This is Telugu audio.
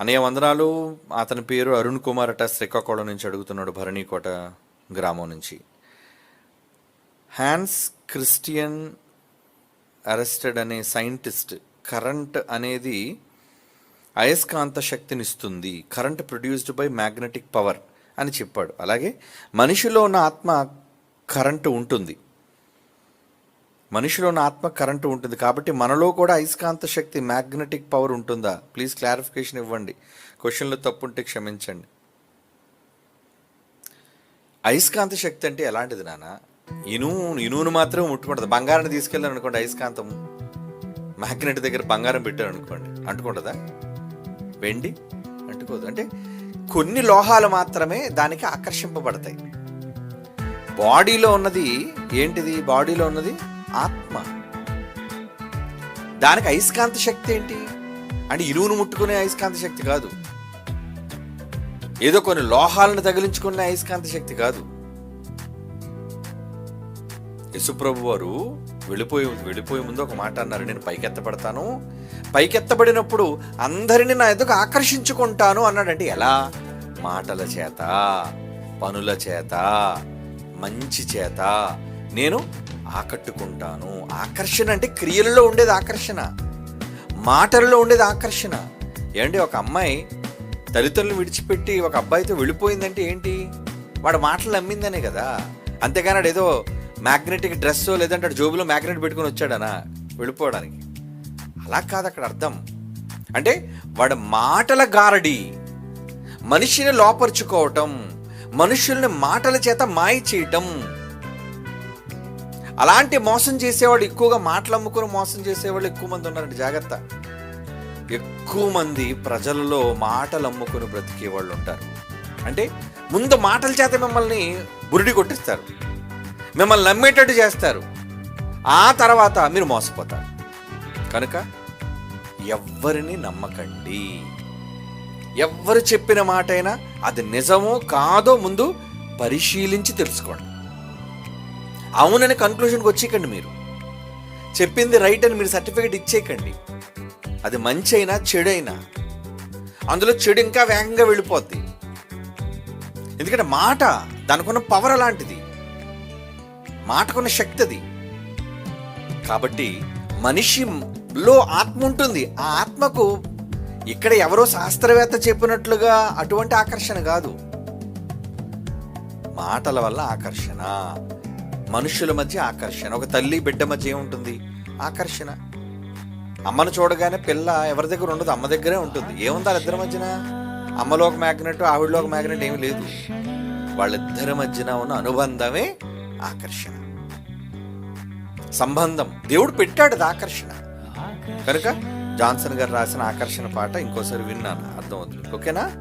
అనే వందనాలు. అతని పేరు అరుణ్ కుమార్ అట శ్రీకాకుళం నుంచి అడుగుతున్నాడు భరణీకోట గ్రామం నుంచి. హ్యాన్స్ క్రిస్టియన్ అరెస్టెడ్ అనే సైంటిస్ట్ కరెంట్ అనేది అయస్కాంత శక్తిని ఇస్తుంది current produced by magnetic power అని చెప్పాడు. అలాగే మనిషిలో ఉన్న ఆత్మ కరెంటు ఉంటుంది. మనిషిలో ఆత్మ కరెంటు ఉంటుంది కాబట్టి మనలో కూడా అయస్కాంత శక్తి మ్యాగ్నెటిక్ పవర్ ఉంటుందా? ప్లీజ్ క్లారిఫికేషన్ ఇవ్వండి. క్వశ్చన్లో తప్పుంటే క్షమించండి. అయస్కాంత శక్తి అంటే ఎలాంటిది నాన్న? ఇనుము ఇనువును మాత్రమే ముట్టుకుంటుంది. బంగారాన్ని తీసుకెళ్ళాను అనుకోండి అయస్కాంతం మ్యాగ్నెట్ దగ్గర బంగారం పెట్టాను అనుకోండి. అంటుకుంటుందా? వెండి? అంటుకోదు. అంటే కొన్ని లోహాలు మాత్రమే దానికి ఆకర్షింపబడతాయి. బాడీలో ఉన్నది ఏంటిది? బాడీలో ఉన్నది ఆత్మ. దానికి అయస్కాంత శక్తి ఏంటి? అంటే ఇరువును ముట్టుకునే అయస్కాంత శక్తి కాదు. ఏదో కొన్ని లోహాలను తగిలించుకునే అయస్కాంత శక్తి కాదు. యశుప్రభు వారు వెళ్ళిపోయి వెళ్ళిపోయే ముందు ఒక మాట అన్నారు. నేను పైకెత్తబడతాను. పైకెత్తబడినప్పుడు అందరిని నా ఎదుగు ఆకర్షించుకుంటాను అన్నాడంటే ఎలా? మాటల చేత పనుల చేత మంచి చేత నేను ఆకట్టుకుంటాను. ఆకర్షణ అంటే క్రియలలో ఉండేది ఆకర్షణ. మాటలలో ఉండేది ఆకర్షణ. ఏమండి ఒక అమ్మాయి తల్లిదండ్రులు విడిచిపెట్టి ఒక అబ్బాయితో వెళ్ళిపోయిందంటే ఏంటి? వాడు మాటలు నమ్మిందనే కదా. అంతేగాని వాడు ఏదో మ్యాగ్నెటిక్ డ్రెస్ లేదంటే జోబులో మ్యాగ్నెట్ పెట్టుకుని వచ్చాడనా వెళ్ళిపోవడానికి. అలా కాదు అక్కడ అర్థం. అంటే వాడు మాటల గారడి మనిషిని లోపరుచుకోవటం మనుషుల్ని మాటల చేత మాయ చేయటం అలాంటి మోసం చేసేవాడు ఎక్కువగా మాటలు అమ్ముకుని మోసం చేసేవాళ్ళు ఎక్కువ మంది ఉన్నారండి జాగ్రత్త. ఎక్కువ మంది ప్రజలలో మాటలు అమ్ముకుని బ్రతికే వాళ్ళు ఉంటారు. అంటే ముందు మాటల చేత మిమ్మల్ని బురిడి కొట్టిస్తారు. మిమ్మల్ని నమ్మేటట్టు చేస్తారు. ఆ తర్వాత మీరు మోసపోతారు. కనుక ఎవ్వరిని నమ్మకండి. ఎవ్వరు చెప్పిన మాట అయినా అది నిజమో కాదో ముందు పరిశీలించి తెలుసుకోండి. అవునని కన్క్లూషన్కి వచ్చేయకండి మీరు. చెప్పింది రైట్ అని మీరు సర్టిఫికేట్ ఇచ్చేయకండి. అది మంచి అయినా చెడు అయినా అందులో చెడు ఇంకా వేగంగా వెళ్ళిపోద్ది. ఎందుకంటే మాట దానికున్న పవర్ అలాంటిది. మాటకున్న శక్తి అది. కాబట్టి మనిషిలో ఆత్మ ఉంటుంది. ఆ ఆత్మకు ఇక్కడ ఎవరో శాస్త్రవేత్త చెప్పినట్లుగా అటువంటి ఆకర్షణ కాదు. మాటల వల్ల ఆకర్షణ. మనుషుల మధ్య ఆకర్షణ. ఒక తల్లి బిడ్డ మధ్య ఏముంటుంది? ఆకర్షణ. అమ్మను చూడగానే పిల్ల ఎవరి దగ్గర ఉండదు అమ్మ దగ్గరే ఉంటుంది. ఏముంది వాళ్ళిద్దరి మధ్యన? అమ్మలో ఒక మ్యాగ్నెట్ ఆవిడలో ఒక మ్యాగ్నెట్ ఏమీ లేదు. వాళ్ళిద్దరి మధ్యన ఉన్న అనుబంధమే ఆకర్షణ. సంబంధం. దేవుడు పెట్టాడు అది ఆకర్షణ. కనుక జాన్సన్ గారు రాసిన ఆకర్షణ పాట ఇంకోసారి విన్నాను. అర్థమవుతుంది. ఓకేనా?